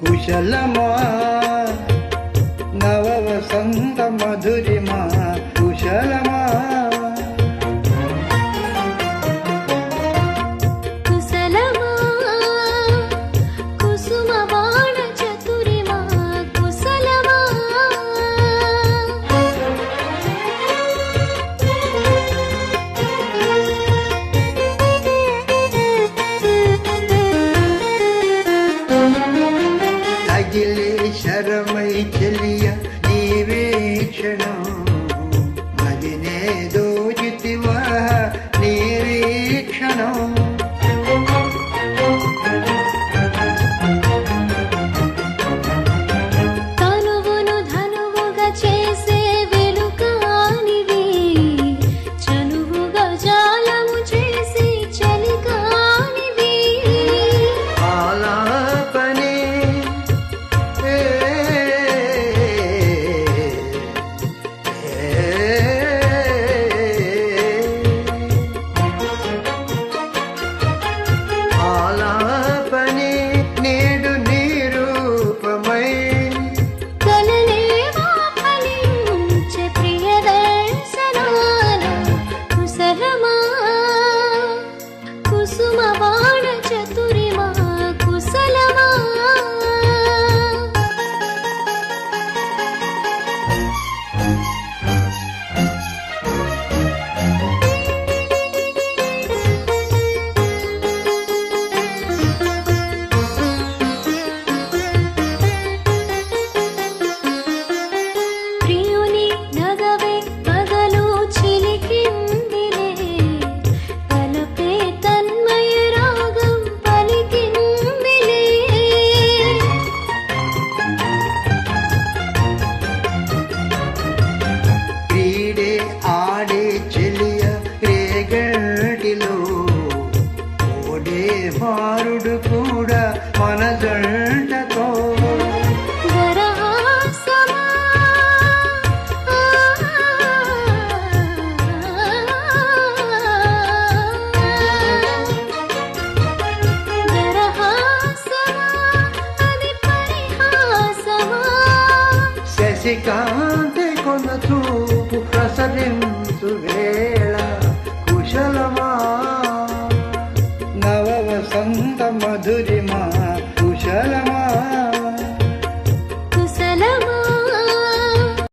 ಕುಶಲ ಮಾ నరమై చెలియ నీవే క్షణ మదినే దోచితివా కుమారుడు కూడా మన జంటతో. శశికాంతి కొన చూపు ప్రసరింప